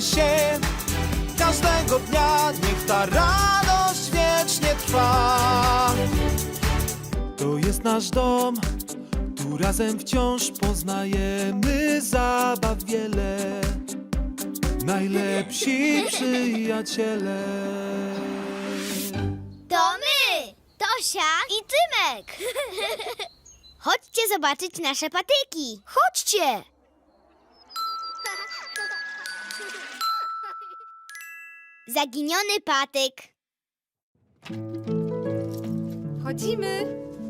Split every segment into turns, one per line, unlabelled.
Się każdego dnia, niech ta radość wiecznie trwa. To jest nasz dom, tu razem wciąż poznajemy zabaw wiele. Najlepsi przyjaciele.
To my! Tosia i Tymek! Chodźcie zobaczyć nasze patyki! Chodźcie! Zaginiony patyk.
Chodzimy.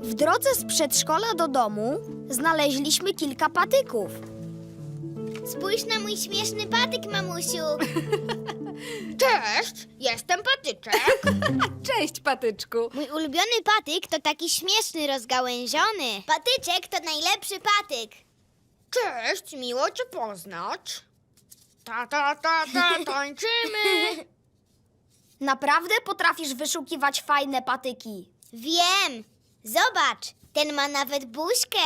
W drodze z przedszkola do domu znaleźliśmy kilka patyków.
Spójrz na mój śmieszny patyk, mamusiu.
Cześć, jestem patyczek.
Cześć, patyczku.
Mój ulubiony patyk to taki śmieszny, rozgałęziony. Patyczek to najlepszy patyk.
Cześć, miło cię poznać. Ta, ta, ta, ta, tańczymy.
Naprawdę potrafisz wyszukiwać fajne patyki.
Wiem. Zobacz, ten ma nawet buźkę.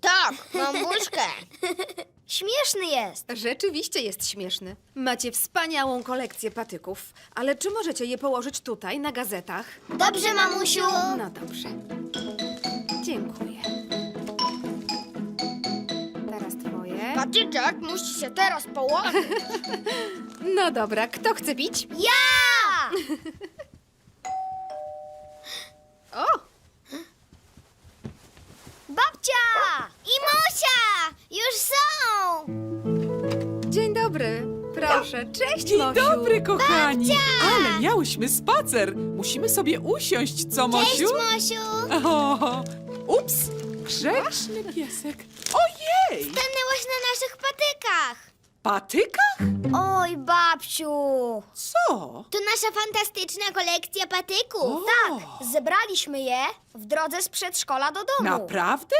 Tak, mam buźkę.
Śmieszny jest.
Rzeczywiście jest śmieszny. Macie wspaniałą kolekcję patyków, ale czy możecie je położyć tutaj, na gazetach?
Dobrze, mamusiu.
No dobrze. Dziękuję. Teraz twoje.
Patyczek musi się teraz położyć.
No dobra, kto chce bić?
Ja!
O!
Babcia!
I Mosia! Już są!
Dzień dobry. Proszę, cześć,
Dzień
Mosiu.
dobry, kochani! Ale miałyśmy spacer! Musimy sobie usiąść, co,
Cześć,
Mosiu?
Mosiu!
O, ups! Grzeczny piesek! Ojej!
Stanęłaś na naszych patykach.
Patykach?
Oj, babciu!
Co?
To nasza fantastyczna kolekcja patyków.
Tak, zebraliśmy je w drodze z przedszkola do domu.
Naprawdę?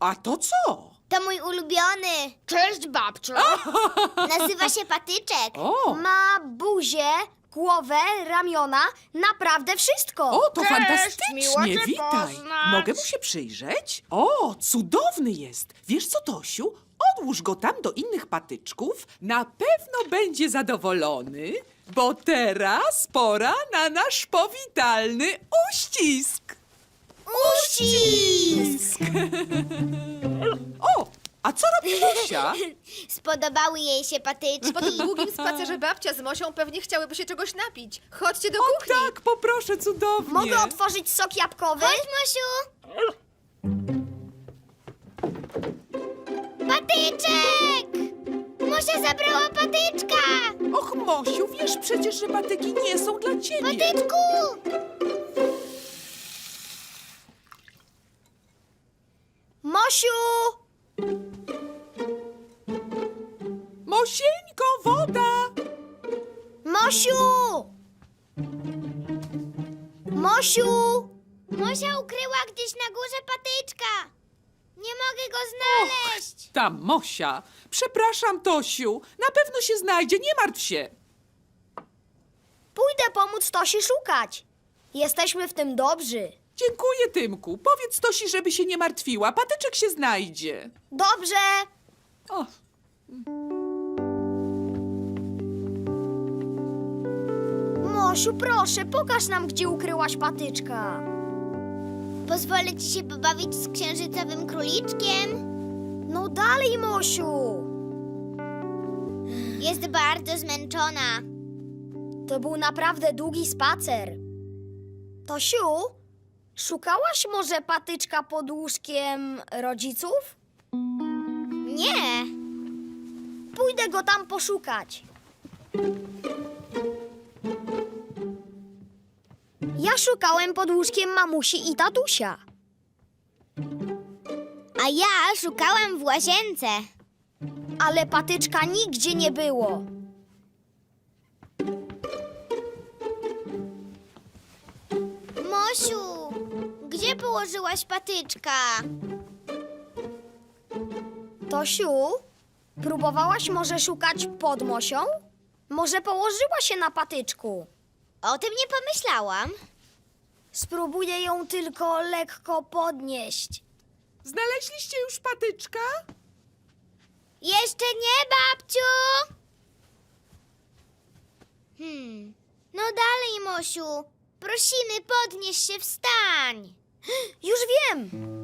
A to co?
To mój ulubiony.
Cześć, babciu.
Nazywa się patyczek.
O,
Ma buzię, głowę, ramiona, naprawdę wszystko.
o to
Cześć, miło
fantastycznie!
cię
Witaj!
poznać.
Mogę mu się przyjrzeć? O, cudowny jest! Wiesz co, Tosiu? Odłóż go tam do innych patyczków. Na pewno będzie zadowolony, bo teraz pora na nasz powitalny uścisk.
Uścisk!
O, a co robi Tosia?
Spodobały jej się patyczki.
Po tym długim spacerze babcia z Mosią pewnie chciałyby się czegoś napić. Chodźcie do
O
kuchni.
tak, poproszę cudownie.
Mogę otworzyć sok jabłkowy?
Chodź, Mosiu! Patyczek! Mosia zabrała patyczka!
Och, Mosiu, wiesz przecież, że patyki nie są dla ciebie.
Patyczku!
Mosiu!
Mosieńko, woda!
Mosiu! Mosiu!
Mosia ukryła gdzieś na górze patyczka. Nie mogę go znaleźć.
Tam, Mosia. Przepraszam, Tosiu. Na pewno się znajdzie, nie martw się.
Pójdę pomóc Tosi szukać. Jesteśmy w tym dobrzy.
Dziękuję, Tymku. Powiedz Tosi, żeby się nie martwiła. Patyczek się znajdzie.
Dobrze!
O,
Mosiu, proszę, pokaż nam, gdzie ukryłaś patyczka.
Pozwolę ci się pobawić z księżycowym króliczkiem.
No dalej, Mosiu!
Jest bardzo zmęczona.
To był naprawdę długi spacer. Tosiu, szukałaś może patyczka pod łóżkiem rodziców?
Nie.
Pójdę go tam poszukać. Ja szukałem pod łóżkiem mamusi i tatusia.
A ja szukałam w łazience.
ale patyczka nigdzie nie było.
Mosiu, gdzie położyłaś patyczka?
Tosiu, próbowałaś może szukać pod Mosią? Może położyła się na patyczku?
O tym nie pomyślałam.
Spróbuję ją tylko lekko podnieść.
Znaleźliście już patyczka?
Jeszcze nie, babciu! Hmm. No dalej, Mosiu. Prosimy, podnieś się, wstań.
Już wiem!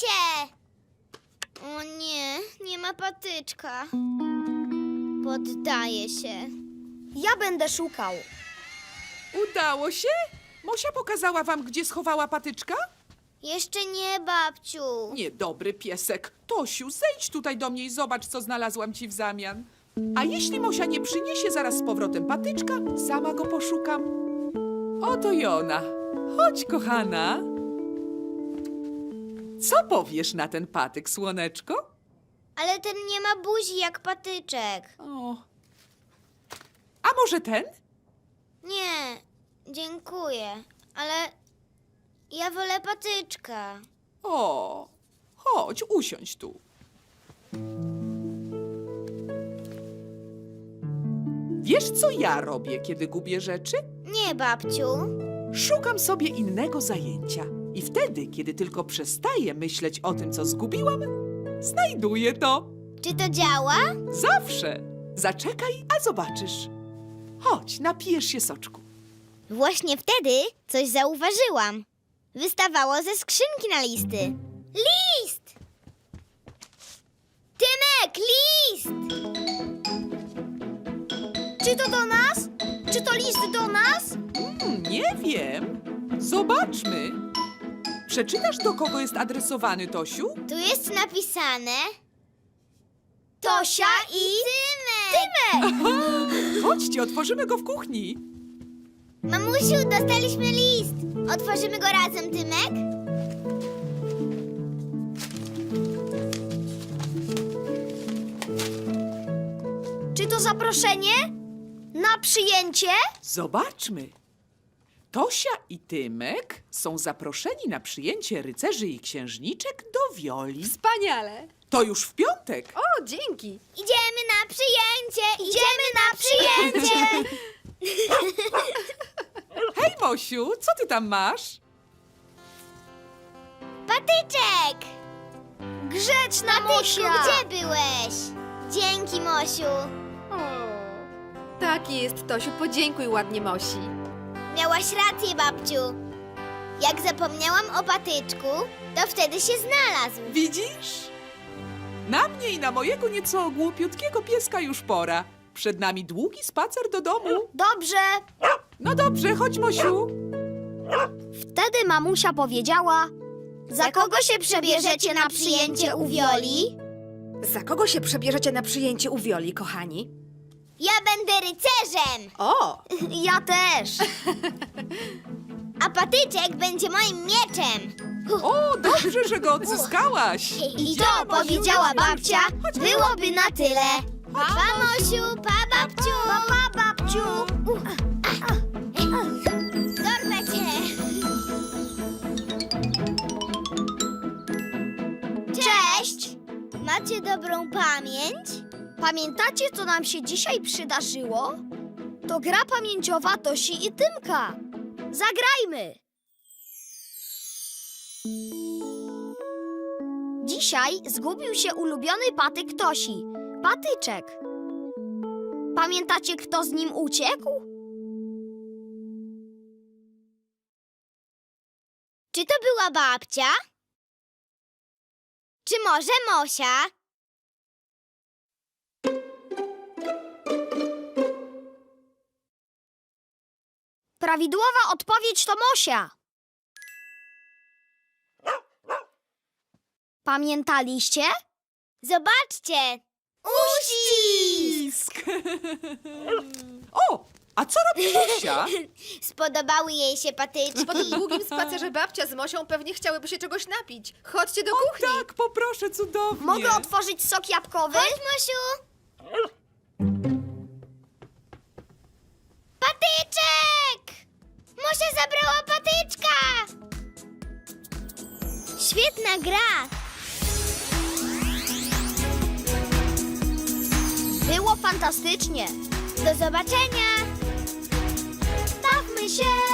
Się! O nie, nie ma patyczka. Poddaję się.
Ja będę szukał.
Udało się? Mosia pokazała wam, gdzie schowała patyczka?
Jeszcze nie, babciu.
Niedobry piesek. Tosiu, zejdź tutaj do mnie i zobacz, co znalazłam ci w zamian. A jeśli Mosia nie przyniesie zaraz z powrotem patyczka, sama go poszukam. Oto i ona. Chodź, kochana. Co powiesz na ten patyk, słoneczko?
Ale ten nie ma buzi jak patyczek.
O. A może ten?
Nie, dziękuję, ale ja wolę patyczka.
O, chodź, usiądź tu. Wiesz, co ja robię, kiedy gubię rzeczy?
Nie, babciu.
Szukam sobie innego zajęcia. I wtedy, kiedy tylko przestaję myśleć o tym, co zgubiłam, znajduję to.
Czy to działa?
Zawsze. Zaczekaj, a zobaczysz. Chodź, napijesz się soczku.
Właśnie wtedy coś zauważyłam. Wystawało ze skrzynki na listy. List! Tymek, list!
Czy to do nas? Czy to list do nas?
Hmm, nie wiem. Zobaczmy. Przeczytasz, do kogo jest adresowany, Tosiu?
Tu jest napisane...
Tosia i...
Tymek!
Chodźcie, otworzymy go w kuchni.
Mamusiu, dostaliśmy list. Otworzymy go razem, Tymek?
Czy to zaproszenie? Na przyjęcie?
Zobaczmy. Tosia i Tymek są zaproszeni na przyjęcie rycerzy i księżniczek do Wioli.
Wspaniale!
To już w piątek.
O, dzięki!
Idziemy na przyjęcie! Idziemy na przyjęcie!
Hej, Mosiu, co ty tam masz?
Patyczek!
Grzeczna
Patyczku,
Mosia!
gdzie byłeś? Dzięki, Mosiu.
O, taki jest, Tosiu, podziękuj ładnie Mosi.
Miałaś rację, babciu. Jak zapomniałam o patyczku, to wtedy się znalazł.
Widzisz? Na mnie i na mojego nieco głupiutkiego pieska już pora. Przed nami długi spacer do domu.
Dobrze.
No dobrze, chodź, Mosiu.
Wtedy mamusia powiedziała...
Za kogo się przebierzecie na przyjęcie u Wioli?
Za kogo się przebierzecie na przyjęcie u Wioli, kochani?
Ja będę rycerzem,
O!
Ja też.
a patyczek będzie moim mieczem.
O, dobrze, że go odzyskałaś.
I to powiedziała babcia, byłoby na tyle. Pa, Mosiu, pa, babciu.
Pa, pa, babciu.
Dorwę cię.
Cześć.
Macie dobrą pamięć?
Pamiętacie, co nam się dzisiaj przydarzyło? To gra pamięciowa Tosi i Tymka. Zagrajmy! Dzisiaj zgubił się ulubiony patyk Tosi. Patyczek. Pamiętacie, kto z nim uciekł?
Czy to była babcia? Czy może Mosia?
Prawidłowa odpowiedź to Mosia. Pamiętaliście?
Zobaczcie! Uścisk!
O, a co robi Zosia?
Spodobały jej się patyczki.
Po tym długim spacerze babcia z Mosią pewnie chciałyby się czegoś napić. Chodźcie do kuchni.
Tak, poproszę, cudownie.
Mogę otworzyć sok jabłkowy?
Chodź, Mosiu! Mosia zabrała patyczka! Świetna gra!
Było fantastycznie.
Do zobaczenia! Bawmy się!